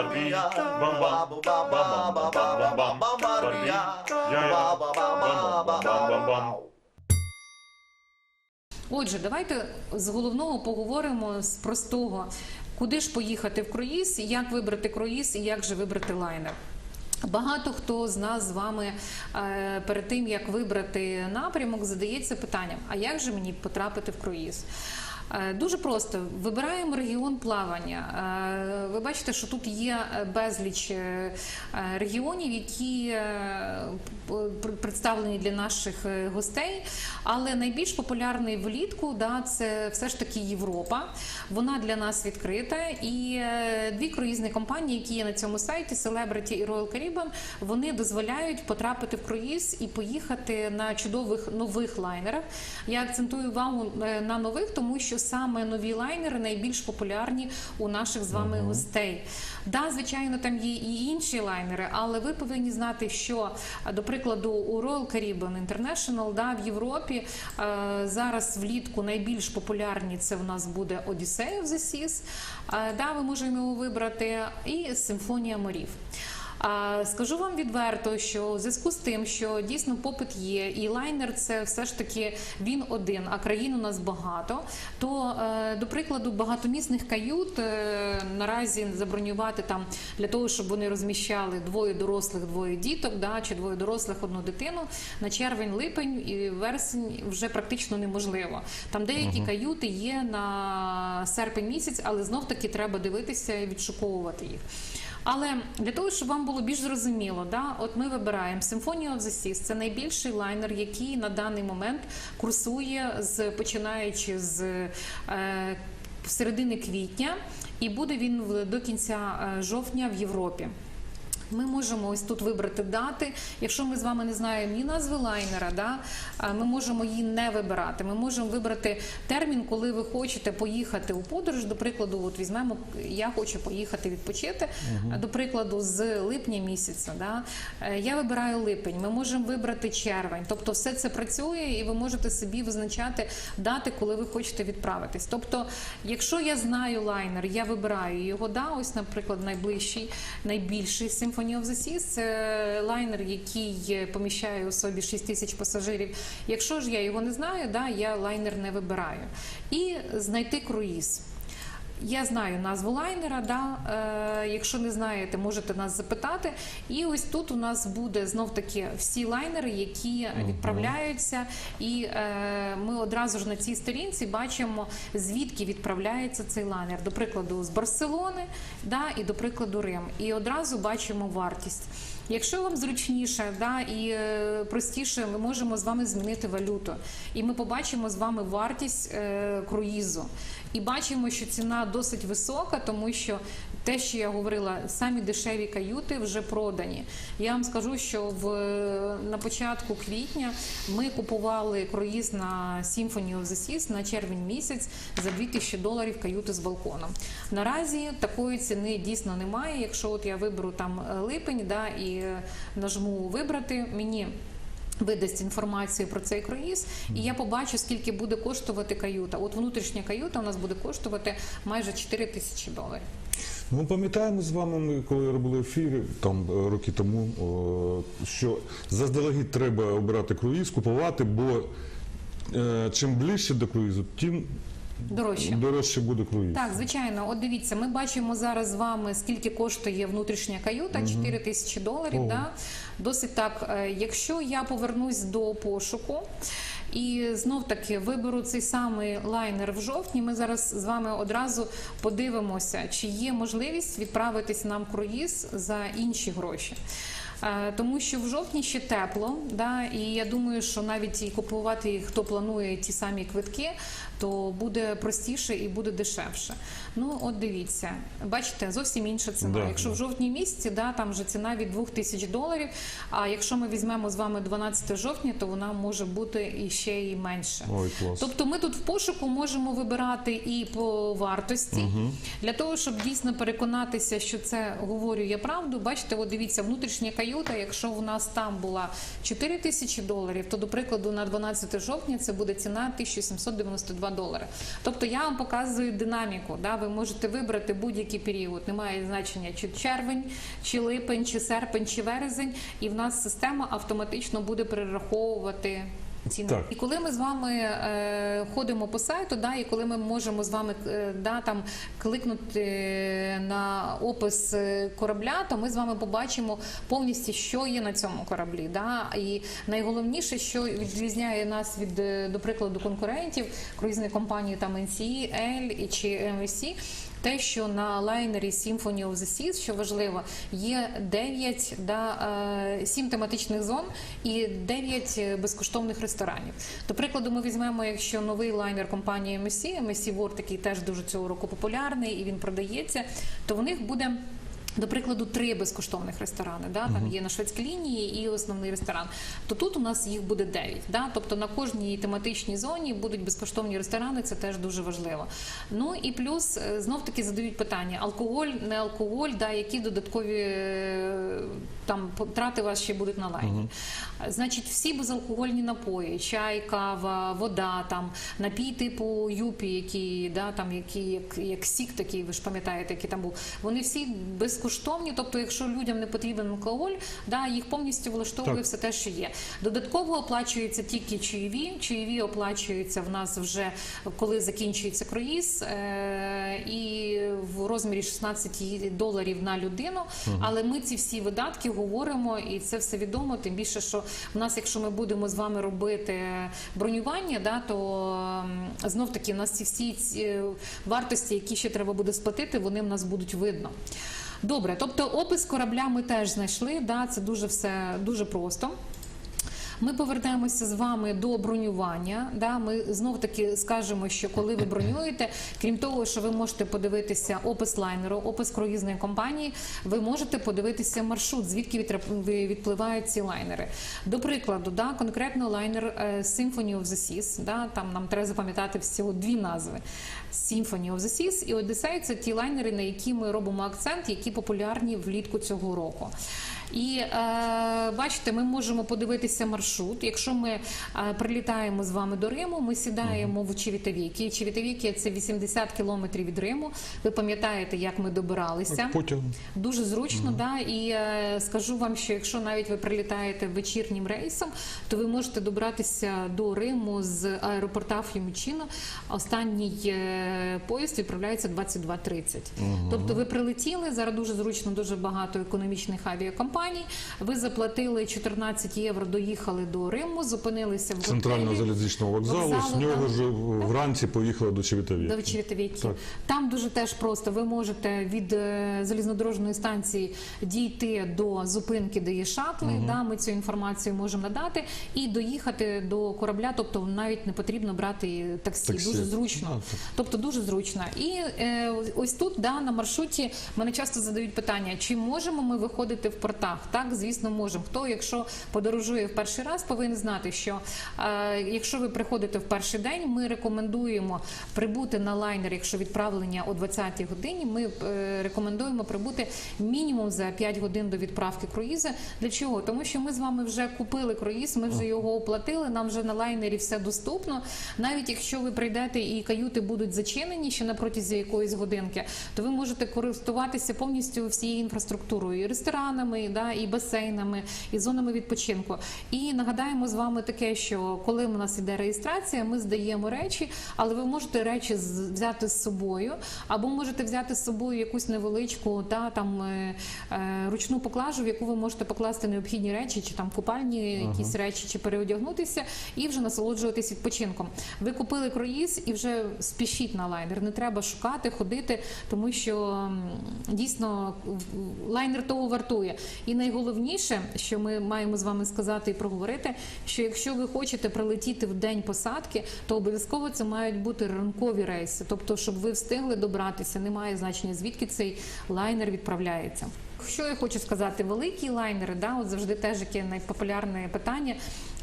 Barbie, bam bam, bam bam bam bam bam bam, Barbie, я я, бам бам бам бам бам. Отже, давайте з головного поговоримо з простого. Куди ж поїхати в круїз, як вибрати круїз і як же вибрати лайнер. Багато хто з нас з вами е, перед тим як вибрати напрямок, задається питанням: а як же мені потрапити в круїз? Е, Дуже просто вибираємо регіон плавання. Е, Ви бачите, що тут є безліч е, регіонів, які представлені для наших гостей. Але найбільш популярний влітку да, це все ж таки Європа. Вона для нас відкрита. І дві круїзні компанії, які є на цьому сайті, Celebrity і Royal Caribbean, вони дозволяють потрапити в круїз і поїхати на чудових нових лайнерах. Я акцентую увагу на нових, тому що саме нові лайнери найбільш популярні у наших з вами гостей. Да, звичайно, там є і інші лайнери, але ви повинні знати, що, до прикладу, у Royal Caribbean International да, в Європі е, зараз влітку найбільш популярні це в нас буде Odyssey of the Seas. Е, да, ми можемо його вибрати, і Симфонія морів. Скажу вам відверто, що в зв'язку з тим, що дійсно попит є, і лайнер це все ж таки він один, а країн у нас багато. То е, до прикладу, багатомісних кают е, наразі забронювати там для того, щоб вони розміщали двоє дорослих, двоє діток, да, чи двоє дорослих, одну дитину на червень, липень і вересень вже практично неможливо. Там деякі каюти є на серпень місяць, але знов таки треба дивитися і відшуковувати їх. Але для того, щоб вам було більш зрозуміло, да, от ми вибираємо Симфонію of. Це найбільший лайнер, який на даний момент курсує з починаючи з е, середини квітня, і буде він до кінця е, жовтня в Європі. Ми можемо ось тут вибрати дати. Якщо ми з вами не знаємо ні назви лайнера, да, ми можемо її не вибирати. Ми можемо вибрати термін, коли ви хочете поїхати у подорож. До прикладу, от візьмемо, я хочу поїхати відпочити. а, До прикладу, з липня місяця. Да. Е, Я вибираю липень. Ми можемо вибрати червень. Тобто, все це працює, і ви можете собі визначати дати, коли ви хочете відправитись. Тобто, якщо я знаю лайнер, я вибираю його. Да, ось, наприклад, найближчий, найбільший Symphony of the Seas – це лайнер, який поміщає у собі 6 тисяч пасажирів. Якщо ж я його не знаю, да, я лайнер не вибираю. І знайти круїз. Я знаю назву лайнера, да. е, якщо не знаєте, можете нас запитати. І ось тут у нас буде знов таки всі лайнери, які відправляються, і е, ми одразу ж на цій сторінці бачимо, звідки відправляється цей лайнер. До прикладу, з Барселони, да, і до прикладу Рим. І одразу бачимо вартість. Якщо вам зручніше да, і е, простіше, ми можемо з вами змінити валюту. І ми побачимо з вами вартість е, круїзу. І бачимо, що ціна досить висока, тому що те, що я говорила, самі дешеві каюти вже продані. Я вам скажу, що в, на початку квітня ми купували круїз на Symphony of the Seas на червень місяць за 2000 доларів каюти з балконом. Наразі такої ціни дійсно немає. Якщо от я виберу там липень да, і е, нажму вибрати, мені видасть інформацію про цей круїз, і я побачу, скільки буде коштувати каюта. От внутрішня каюта у нас буде коштувати майже 4 тисячі доларів. Ми пам'ятаємо з вами, ми коли робили ефіри там е, роки тому, що заздалегідь треба обирати круїз, купувати, бо е, чим ближче до круїзу, тим Дорожче. дорожче буде круїз. Так, звичайно, от дивіться, ми бачимо зараз з вами, скільки коштує внутрішня каюта 4 тисячі доларів. Ого. Да? Досить так. Е, Якщо я повернусь до пошуку. І знов таки виберу цей самий лайнер в жовтні. Ми зараз з вами одразу подивимося, чи є можливість відправитись нам круїз за інші гроші. Е, Тому що в жовтні ще тепло, да, і я думаю, що навіть і купувати, хто планує ті самі квитки, то буде простіше і буде дешевше. Ну, от дивіться, бачите, зовсім інша ціна. Да, якщо да. в жовтні місяці, да, там вже ціна від 2 тисяч доларів. А якщо ми візьмемо з вами 12 жовтня, то вона може бути і ще і менше. Ой, клас. Тобто ми тут в пошуку можемо вибирати і по вартості для того, щоб дійсно переконатися, що це говорю я правду. Бачите, от дивіться, внутрішня каюта. Якщо в нас там була 4 тисячі доларів, то до прикладу на 12 жовтня це буде ціна 1792 долари. Тобто я вам показую динаміку. Да? Ви можете вибрати будь-який період. Немає значення чи червень, чи липень, чи серпень, чи вересень. і в нас система автоматично буде перераховувати. Так. І коли ми з вами е, ходимо по сайту, да, і коли ми можемо з вами е, да, там, кликнути на опис е, корабля, то ми з вами побачимо повністю, що є на цьому кораблі. Да? І найголовніше, що відрізняє нас від, е, до прикладу, конкурентів круїзної компанії там NCE, L і чи MSC, те, що на лайнері Symphony of the Seas, що важливо, є 9, да, 7 тематичних зон і 9 безкоштовних ресторанів. До прикладу, ми візьмемо, якщо новий лайнер компанії MSC, MSC World, який теж дуже цього року популярний і він продається, то в них буде. До прикладу, три безкоштовних ресторани. Да? Там є на шведській лінії і основний ресторан. То тут у нас їх буде дев'ять. Да? Тобто на кожній тематичній зоні будуть безкоштовні ресторани, це теж дуже важливо. Ну і плюс е, знов таки задають питання: алкоголь, не алкоголь, да, які додаткові е, там трати у вас ще будуть на лайні. Значить, всі безалкогольні напої, чай, кава, вода, там напій типу юпі, які да там які як, як сік, такий, ви ж пам'ятаєте, який там був. Вони всі безкоштовні. Тобто, якщо людям не потрібен алкоголь, да їх повністю влаштовує Так. все те, що є. Додатково оплачується тільки чаєві. Чаєві оплачуються в нас вже коли закінчується круїз, е- і в розмірі 16 доларів на людину. Але ми ці всі видатки говоримо, і це все відомо. Тим більше, що в нас, якщо ми будемо з вами робити бронювання, да то знов таки у нас ці всі ці е, вартості, які ще треба буде сплатити, вони в нас будуть видно. Добре, тобто опис корабля ми теж знайшли. Да, це дуже все дуже просто. Ми повертаємося з вами до бронювання. Да, ми знов таки скажемо, що коли ви бронюєте, крім того, що ви можете подивитися опис лайнеру, опис круїзної компанії, ви можете подивитися маршрут, звідки відпливають ці лайнери. До прикладу, да, конкретно лайнер е, Symphony of the Seas, да, там нам треба запам'ятати всього дві назви: Symphony of the Seas і Odyssey – це ті лайнери, на які ми робимо акцент, які популярні влітку цього року. І е, бачите, ми можемо подивитися маршрут. Якщо ми е, прилітаємо з вами до Риму, ми сідаємо в Чевітовіки. Чевітовіки – це 80 кілометрів від Риму. Ви пам'ятаєте, як ми добиралися? Потягом. Дуже зручно, да. І е, скажу вам, що якщо навіть ви прилітаєте вечірнім рейсом, то ви можете добратися до Риму з аеропорта Ф'юмічіно. Останній е, поїзд відправляється 22.30. Тобто ви прилетіли, зараз дуже зручно, дуже багато економічних авіакомпаній. Ви заплатили 14 євро, доїхали до Риму, зупинилися в Центрального залізничного вокзалу, Вокзалу, з нього ж вранці поїхали до Чевітові. До Вечерятовіки. Так. Там дуже теж просто. Ви можете від е, залізнодорожної станції дійти до зупинки, де є шатли. Да, ми цю інформацію можемо надати і доїхати до корабля. Тобто навіть не потрібно брати таксі. Таксі. Дуже зручно. А, так. Тобто дуже зручно. І е, ось тут да, на маршруті мене часто задають питання: чи можемо ми виходити в портах? Так, звісно, можемо. Хто, якщо подорожує в перший раз, повинен знати, що е, якщо ви приходите в перший день, ми рекомендуємо прибути на лайнер, якщо відправлення о 20-й годині. Ми е, рекомендуємо прибути мінімум за 5 годин до відправки круїзу. Для чого? Тому що ми з вами вже купили круїз, ми вже його оплатили. Нам вже на лайнері все доступно. Навіть якщо ви прийдете і каюти будуть зачинені ще на протязі якоїсь годинки, то ви можете користуватися повністю всією інфраструктурою, і ресторанами, да, і басейнами, і зонами відпочинку. І нагадаємо з вами таке, що коли у нас іде реєстрація, ми здаємо речі, але ви можете речі взяти з собою, або можете взяти з собою якусь невеличку та там е, е, ручну поклажу, в яку ви можете покласти необхідні речі, чи там купальні якісь речі, чи переодягнутися, і вже насолоджуватись відпочинком. Ви купили круїз і вже спішіть на лайнер. Не треба шукати, ходити, тому що дійсно лайнер того вартує. І найголовніше, що ми маємо з вами сказати і проговорити, що якщо ви хочете прилетіти в день посадки, то обов'язково це мають бути ранкові рейси, тобто, щоб ви встигли добратися, немає значення звідки цей лайнер відправляється. Що я хочу сказати, великі лайнери, да, от завжди теж яке найпопулярне питання.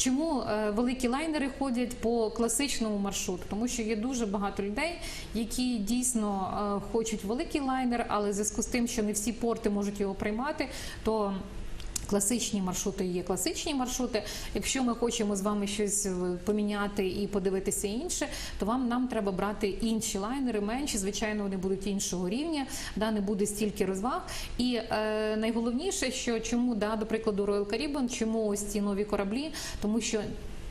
Чому е, великі лайнери ходять по класичному маршруту? Тому що є дуже багато людей, які дійсно е, хочуть великий лайнер, але в зв'язку з тим, що не всі порти можуть його приймати, то Класичні маршрути є класичні маршрути. Якщо ми хочемо з вами щось е, поміняти і подивитися інше, то вам нам треба брати інші лайнери, менші. Звичайно, вони будуть іншого рівня, да, не буде стільки розваг. І е, найголовніше, що чому да, до прикладу Royal Caribbean, чому ось ці нові кораблі, тому що.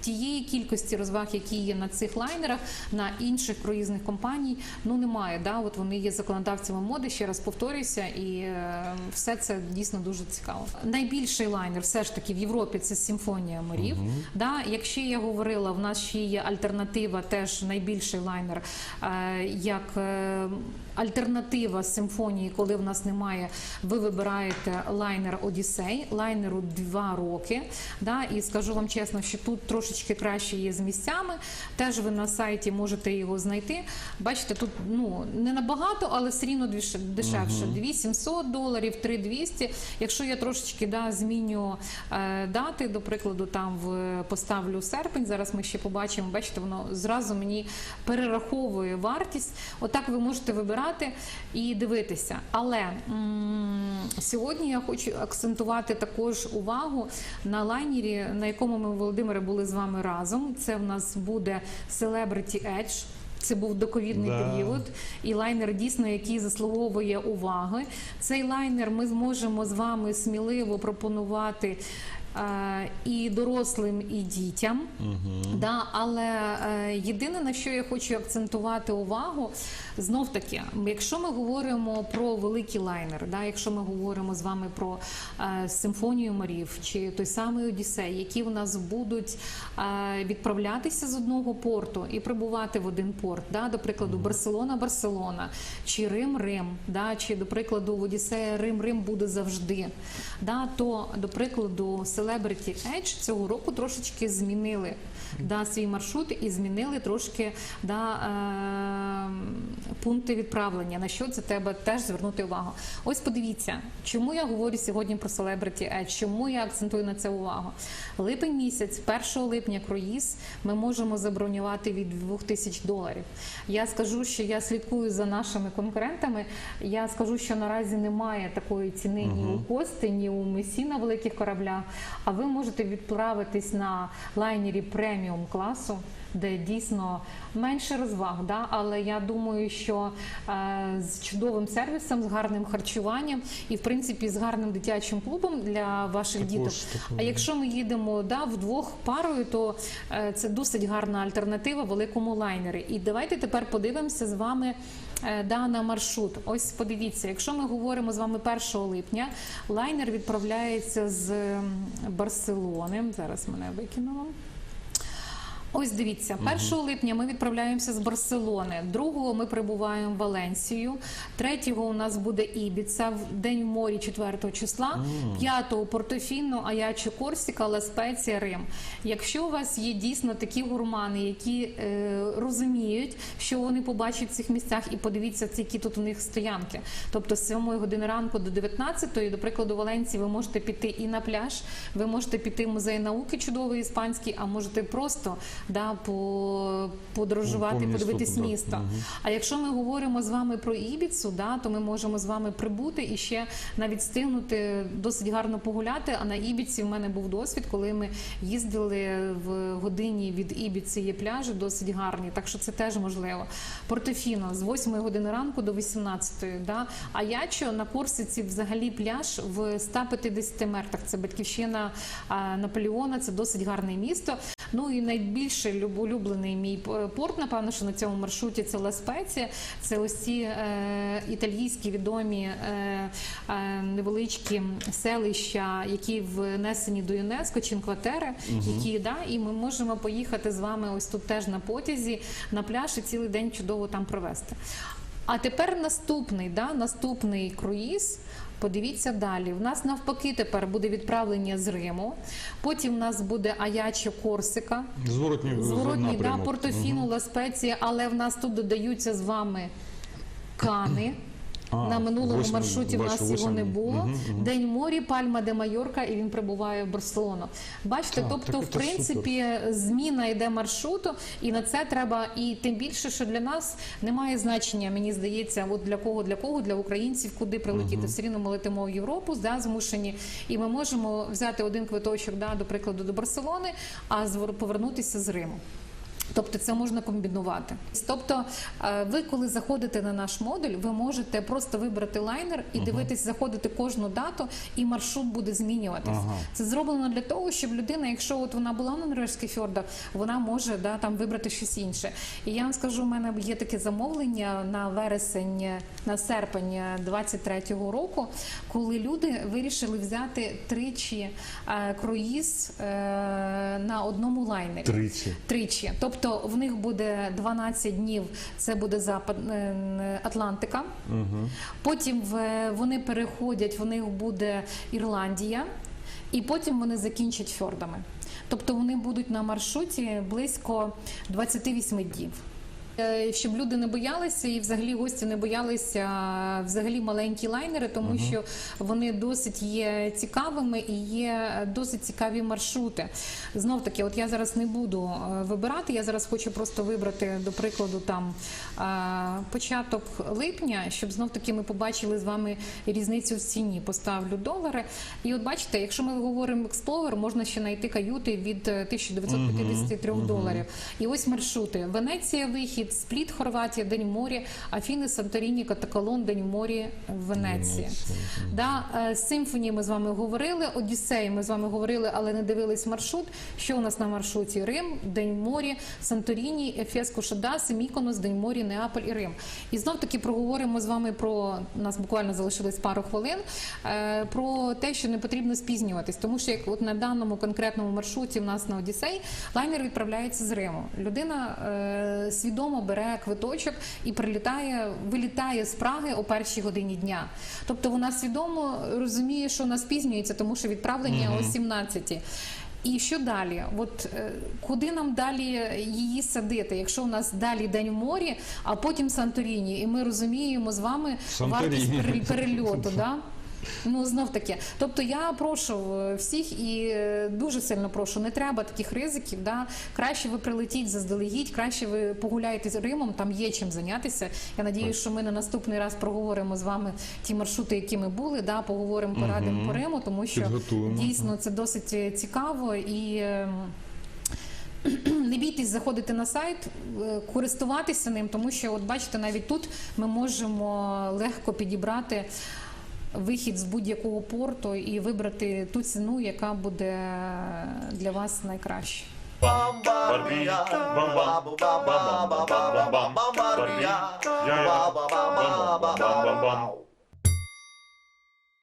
Тієї кількості розваг, які є на цих лайнерах, на інших круїзних компаній, ну немає. Да? От вони є законодавцями моди. Ще раз повторююся, і е, все це дійсно дуже цікаво. Найбільший лайнер, все ж таки в Європі, це симфонія морів. Да? Якщо я говорила, в нас ще є альтернатива, теж найбільший лайнер, е, як е, альтернатива симфонії, коли в нас немає, ви вибираєте лайнер Одіссей, лайнеру 2 роки. Да? І скажу вам чесно, що тут трошечки краще є з місцями. Теж ви на сайті можете його знайти. Бачите, тут ну не набагато, але все рівно дешевше. 2700 доларів, 3200. Якщо я трошечки да, зміню е, дати, до прикладу, там в поставлю серпень. Зараз ми ще побачимо. Бачите, воно зразу мені перераховує вартість. Отак ви можете вибирати і дивитися. Але м, сьогодні я хочу акцентувати також увагу на лайнері, на якому ми Володимире були з вами разом. Це в нас буде Celebrity Edge. Це був доковідний Да. період, і лайнер дійсно, який заслуговує уваги. Цей лайнер ми зможемо з вами сміливо пропонувати. Е, І дорослим, і дітям, да, але е, єдине на що я хочу акцентувати увагу, знов таки, якщо ми говоримо про великий лайнер, да, якщо ми говоримо з вами про е, симфонію морів чи той самий Одіссей, які в нас будуть відправлятися з одного порту і прибувати в один порт, да, до прикладу, Барселона, Барселона, чи Рим, Рим, да, чи до прикладу в Одіссея Рим, Рим буде завжди. Да, то до прикладу Celebrity Edge цього року трошечки змінили да, свій маршрут і змінили трошки да, е, пункти відправлення. На що це треба теж звернути увагу. Ось подивіться, чому я говорю сьогодні про Celebrity Edge, чому я акцентую на це увагу. Липень місяць, 1 липня круїз ми можемо забронювати від 2000 доларів. Я скажу, що я слідкую за нашими конкурентами. Я скажу, що наразі немає такої ціни ні у Кости, ні у Месі на великих кораблях. А ви можете відправитись на лайнері преміум класу. Де дійсно менше розваг, да? але я думаю, що е, з чудовим сервісом, з гарним харчуванням і, в принципі, з гарним дитячим клубом для ваших Також діток. А якщо ми їдемо да, вдвох парою, то е, це досить гарна альтернатива великому лайнері. І давайте тепер подивимося з вами е, да, на маршрут. Ось подивіться, якщо ми говоримо з вами 1 липня, лайнер відправляється з Барселони. Зараз мене викинуло. Ось дивіться, 1 липня ми відправляємося з Барселони. 2 ми прибуваємо в Валенсію. 3 у нас буде Ібіца в день в морі 4 числа. 5 Портофіно, Аячо Корсіка, Ла Спеція, Рим. Якщо у вас є дійсно такі гурмани, які е, розуміють, що вони побачать в цих місцях, і подивіться, які тут у них стоянки. Тобто з 7 години ранку до 19, до прикладу, Валенції ви можете піти і на пляж, ви можете піти в музей науки чудовий іспанський, а можете просто да, по, подорожувати, повністю, подивитись да. місто. А якщо ми говоримо з вами про Ібіцу, да, то ми можемо з вами прибути і ще навіть стигнути досить гарно погуляти. А на Ібіці в мене був досвід, коли ми їздили в годині від Ібіці є пляжі досить гарні, так що це теж можливо. Портофіно з 8 години ранку до 18. Да? А Ячо на Корсиці взагалі пляж в 150 метрах. Це батьківщина Наполеона, це досить гарне місто. Ну і найбільше люб- улюблений мій порт, напевно, що на цьому маршруті це Ла Спеція. Це ось ці е, італійські відомі е, е, невеличкі селища, які внесені до ЮНЕСКО, Чинкватери, які да, і ми можемо поїхати з вами ось тут теж на потязі на пляж і цілий день чудово там провести. А тепер наступний, да, наступний круїз. Подивіться далі. У нас навпаки тепер буде відправлення з Риму. Потім у нас буде Аячо Корсика. зворотні, зворотні да. Портофіно, Ла Спеція, але в нас тут додаються з вами Кани. А, на минулому восьмий, маршруті в нас бачу, його не восьмий. було. День морі, Пальма де Майорка, і він прибуває в Барселону. Бачите, Так, тобто, так в це принципі, зміна йде маршруту, і на це треба. І тим більше, що для нас немає значення, мені здається, от для кого, для кого, для українців, куди прилетіти. Все рівно ми летимо в Європу, да, змушені, і ми можемо взяти один квиточок, да, до прикладу, до Барселони, а звор- повернутися з Риму. Тобто це можна комбінувати. Тобто, е, ви, коли заходите на наш модуль, ви можете просто вибрати лайнер і дивитись, заходити кожну дату, і маршрут буде змінюватись. Це зроблено для того, щоб людина, якщо от вона була на норвезьких фьордах, вона може да, там вибрати щось інше. І я вам скажу, у мене є таке замовлення на вересень, на серпень 23-го року, коли люди вирішили взяти тричі е, круїз е, на одному лайнері. Тричі. Тричі. Тобто в них буде 12 днів, це буде запад Атлантика. Атлантика. Потім вони переходять, в них буде Ірландія, і потім вони закінчать фьордами. Тобто вони будуть на маршруті близько 28 днів. Е, Щоб люди не боялися і взагалі гості не боялися взагалі маленькі лайнери, тому що вони досить є цікавими і є досить цікаві маршрути. Знов таки, от я зараз не буду е, вибирати. Я зараз хочу просто вибрати, до прикладу, там е, початок липня, щоб знов таки ми побачили з вами різницю в ціні. Поставлю долари. І от бачите, якщо ми говоримо Explorer, можна ще знайти каюти від е, 1953 доларів. І ось маршрути: Венеція, вихід, Спліт, Хорватія, День моря, Афіни, Санторіні, Катакалон, День моря, Венеція. Да, е, Симфонії ми з вами говорили, Одіссеї ми з вами говорили, але не дивились маршрут. Що у нас на маршруті? Рим, День моря, Санторіні, Ефес, Кушадас, Міконос, День моря, Неаполь і Рим. І знов таки проговоримо з вами про у нас буквально залишилось пару хвилин. е, Про те, що не потрібно спізнюватись, тому що як от на даному конкретному маршруті в нас на Одіссей лайнер відправляється з Риму. Людина е, свідомо бере квиточок і прилітає, вилітає з Праги о першій годині дня. Тобто вона свідомо розуміє, що вона спізнюється, тому що відправлення о 17. І що далі? От е, куди нам далі її садити? Якщо у нас далі день в морі, а потім Санторіні, і ми розуміємо з вами Санторіні. вартість перельоту. Да? Ну знов таки. Тобто я прошу е, всіх і е, дуже сильно прошу, не треба таких ризиків. Да? Краще ви прилетіть заздалегідь, краще ви погуляєте з Римом, там є чим зайнятися. Я надіюся, що ми на наступний раз проговоримо з вами ті маршрути, які ми були, да? поговоримо, порадимо по Риму, тому що дійсно це досить е, цікаво і. ем, не бійтесь заходити на сайт, користуватися ним, тому що, от бачите, навіть тут ми можемо легко підібрати вихід з будь-якого порту і вибрати ту ціну, яка буде для вас найкраща. Bam bam, bam bam, bam bam, Barbie, ja ja, bam bam, bam bam, bam bam.